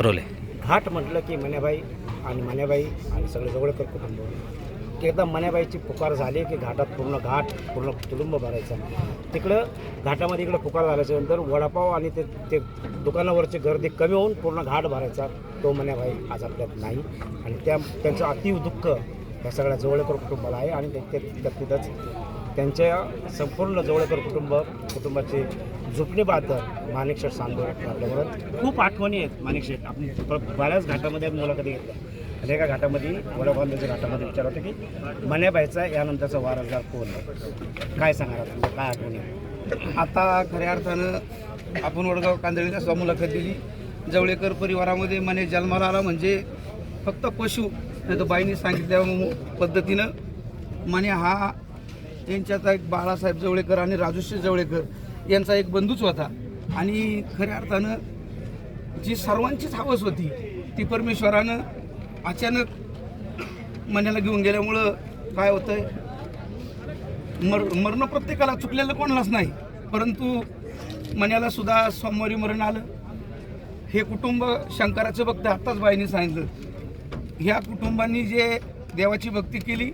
रोले. घाट म्हटलं की मण्याबाई आणि मण्याबाई आणि सगळे जवळकर कुटुंब. एकदा मण्याबाईची पुकार झाली की घाटात पूर्ण घाट पूर्ण तुडुंब भरायचा. तिकडं घाटामध्ये इकडं पुकार झाल्याच्यानंतर वडापाव आणि ते ते दुकानावरची गर्दी कमी होऊन पूर्ण घाट भरायचा तो मण्याबाई आज आपल्यात नाही. आणि त्या त्यांचं अतीव दुःख या सगळ्या जवळकर कुटुंबाला आहे आणि ते- त्या तिथंच त्यांच्या संपूर्ण जवळकर कुटुंब कुटुंबाचे झुपणे बांधर माणिक शेठ सांगोर आपल्याबरोबर. खूप आठवणी आहेत माणिक शेठ. आपण बऱ्याच घाटामध्ये आपण मुलाखती घेतल्या. आणि एका घाटामध्ये वडबांधाच्या घाटामध्ये विचार होतं की मण्याबाईचा यानंतरचा वारसदार कोण? आहे काय सांगणार तुमच्या काय आठवणी? आता खऱ्या अर्थानं आपण वडगाव कांदळीला सुद्धा मुलाखत दिली. जवळेकर परिवारामध्ये मने जन्माला आला म्हणजे फक्त पशु नाही तर बाईंनी सांगितल्या पद्धतीनं मने हा यांच्याचा एक बाळासाहेब जवळेकर आणि राजूश्री जवळेकर यांचा एक बंधूच होता. आणि खऱ्या अर्थानं जी सर्वांचीच हवस होती ती परमेश्वरानं अचानक मनाला घेऊन गेल्यामुळं काय होतंय? मर मरणं प्रत्येकाला चुकलेलं कोणालाच नाही. परंतु मण्याला सुद्धा सोमवारी मरण आलं. हे कुटुंब शंकराचं भक्त आत्ताच बाईने सांगितलं. ह्या कुटुंबांनी जे देवाची भक्ती केली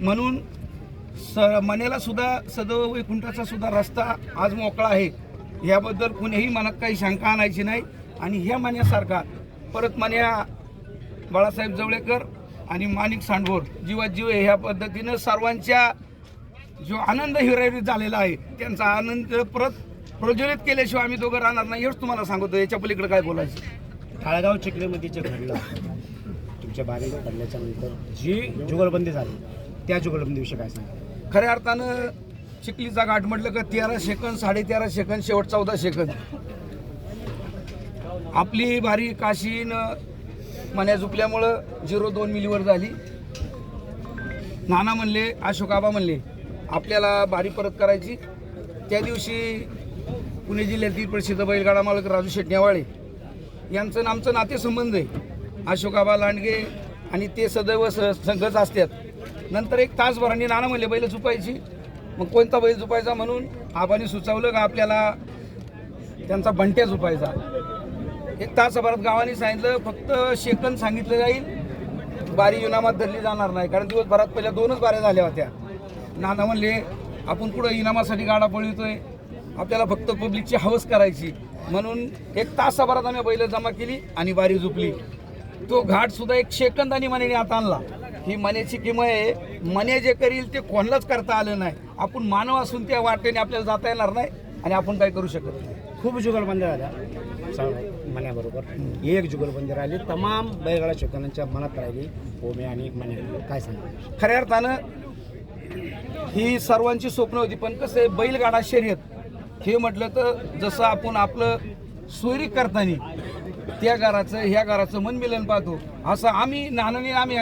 म्हणून स मनेला सुद्धा सदैव वैकुंठाचा सुद्धा रस्ता आज मोकळा आहे. ह्याबद्दल कुणीही मनात काही शंका आणायची नाही. आणि ह्या मान्यासारखा परत मान्या बाळासाहेब जवळेकर आणि माणिक सांडभोर जीवा जीव आहे ह्या पद्धतीनं सर्वांच्या जो आनंद हिराहिरीत झालेला आहे त्यांचा आनंद परत प्रज्वलित केल्याशिवाय आम्ही दोघं राहणार नाही हेच तुम्हाला सांगतो याच्या पलीकडे काय बोलायचं? काळगाव चिखलीमध्ये जे घडलं तुमच्या बारीला घडल्याच्या नंतर जी जुगलबंदी झाली त्या जुगलबंदीविषयी काय सांगा खऱ्या अर्थानं चिखलीचा घाट म्हटलं का तेरा सेकंद साडेतेरा सेकंद शेवट चौदा सेकंद. आपली भारी काशीन मन्या झुकल्यामुळं झिरो दोन मिलीवर झाली. नाना म्हणले अशोक आबा म्हणले आपल्याला बारी परत करायची. त्या दिवशी पुणे जिल्ह्यातील प्रसिद्ध बैलगाडा मालक राजू शेट यांचं आमचं नातेसंबंध आहे. अशोकाबा लांडगे आणि ते सदैव स संघच असतात. नंतर एक तासभरांनी नाना म्हणले बैल झुपायची. मग कोणता बैल झुपायचा म्हणून? आबांनी सुचवलं का आपल्याला त्यांचा बंट्या झुपायचा. एक तासभरात गावाने सांगितलं फक्त शेकंद सांगितलं जाईल बारी इनामात धरली जाणार नाही. कारण दिवसभरात पहिल्या दोनच बाऱ्या झाल्या होत्या. नाना म्हणले आपण पुढं इनामासाठी गाडा पळवतोय? आपल्याला फक्त पब्लिकची हवस करायची. म्हणून एक तासाभरात आम्ही बैल जमा केली आणि बारी झुपली. तो घाटसुद्धा एक शेकंद आणि मनाने आता आणला. ही मनेची किंमत आहे. मने जे करील ते कोणालाच करता आलं नाही. आपण मानव असून त्या वाटेने आपल्याला जाता येणार नाही आणि आपण काय करू शकत नाही. खूप जुगलबंदी झाल्या मण्याबरोबर एक जुगलबंदी राहिली तमाम बैलगाडा शेतकऱ्यांच्या मनात राहिली. ओमे आणि मण्या काय सांगा? खऱ्या अर्थानं ही सर्वांची स्वप्न होती पण कसं आहे बैलगाडा शर्यत. हे म्हटलं तर जसं आपण आपलं सोयरी करताना त्या घराचं ह्या घराचं मनमिलन पाहतो असं आम्ही नानाने आम्ही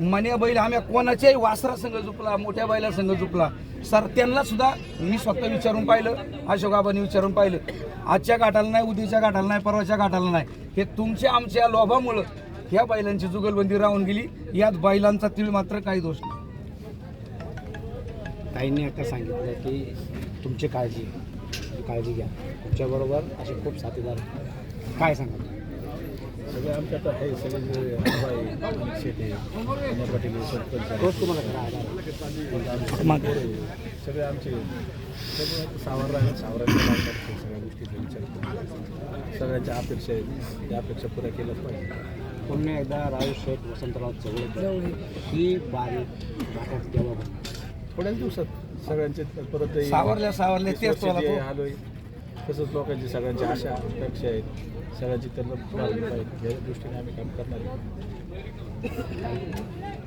मन्या बैल आम्ही कोणाच्याही वासरा संघ झुकला मोठ्या बैला संघ झुपला सर त्यांना सुद्धा मी स्वतः विचारून पाहिलं अशोकाबाने विचारून पाहिलं. आजच्या गाठाला नाही उद्याच्या गाठाला नाही परवाच्या घाटाला नाही. हे तुमच्या आमच्या लोभामुळं ह्या बैलांची जुगलबंदी राहून गेली. यात बैलांचा तीळ मात्र काही दोष नाही. ताईंनी आता सांगितलं की तुमची काळजी काळजी घ्या. तुमच्याबरोबर असे खूप साथीदार काय सांगा सगळे आमच्यात आहे सगळे अण्णा पाटील सरपंच सगळे. आमचे सगळं सावर राहिले सावरांच्या सगळ्या गोष्टीचा विचार करून. सगळ्यांच्या अपेक्षा आहेत. त्या अपेक्षा पुऱ्या केल्याच पाहिजे. पुन्हा एकदा राजू शेठ वसंतराव चवळे ही बारी केव्हा बनली? थोड्याच दिवसात सगळ्यांचे परत सावरल्या सावरल्या वीस तेच आलोय तसंच लोकांची सगळ्यांची आशा अपेक्षा आहेत. भावनिक आहेत या दृष्टीने आम्ही काम करणार आहे.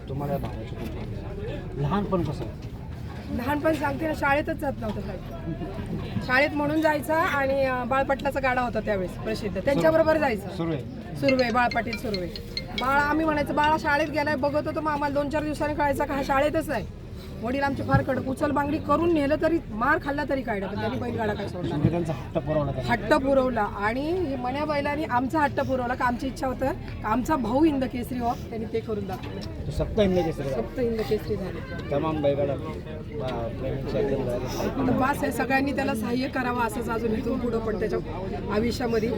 तुम्हाला भावाची खूप आवड आहे. लहानपण कसं लहानपण सांगते ना शाळेतच जात नव्हतं साहेब शाळेत म्हणून जायचा आणि बाळपाटलाचा गाडा होता त्यावेळेस प्रसिद्ध. त्यांच्याबरोबर जायचं सुरू आहे सुरवे बाळ पाटील सुरवे बाळा आम्ही म्हणायचं बाळा शाळेत गेलाय बघत होतो मग आम्हाला दोन चार दिवसांनी कळायचं का हा शाळेतच नाही. वडील आमचे फार कडक उचल बांगडी करून नेलं तरी मार खाल्ला तरी काय पण त्यांनी बैलगाडा काय सोडला हट्ट पुरवला त्यांनी. हट्ट पुरवला आणि हे मन्या बैलांनी आमचा हट्ट पुरवला का आमची इच्छा होतं का आमचा भाऊ हिंद केसरी व्हा त्यांनी ते करून दाखवलं सप्त हिंद केसरी. फक्त हिंद केसरी झाले तमाम. आता बास आहे सगळ्यांनी त्याला सहाय्य करावं असंच अजून इथून पुढं पण त्याच्या आयुष्यामध्ये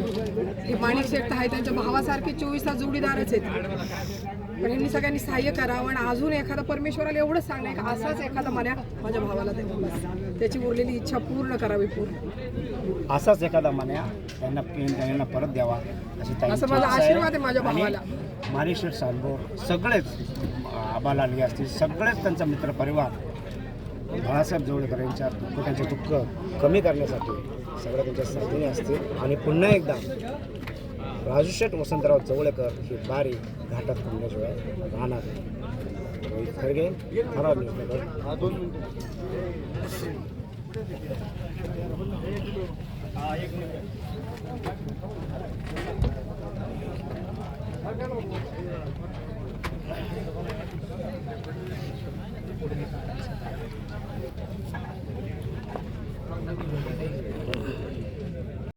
हे माणिक शेठ आहे त्यांच्या भावासारखे चोवीस तास जोडीदारच आहेत पण यांनी सगळ्यांनी सहाय्य करावं आणि अजून एखादा परमेश्वराला एवढंच सांगणं आहे का असाच एखादा मन्या माझ्या भावाला द्यावा त्याची उरलेली इच्छा पूर्ण करावी पूर्ण असाच एखादा मान्या त्यांना त्यांना परत द्यावा अशी ताईंची असं माझा. आशीर्वाद आहे माझ्या भावाला. मारेश्वर सांगोर सगळेच आबाला आली असतील सगळेच त्यांचा मित्रपरिवार बाळासाहेब जोडेकर यांच्या त्यांचे दुःख कमी करण्यासाठी सगळं त्यांच्या साथीने असतील आणि पुन्हा एकदा राजूशेठ वसंतराव चवळेकर ही बारी घाटात थांबल्याशिवाय राहणार रोहित खरगे खराब न्यूज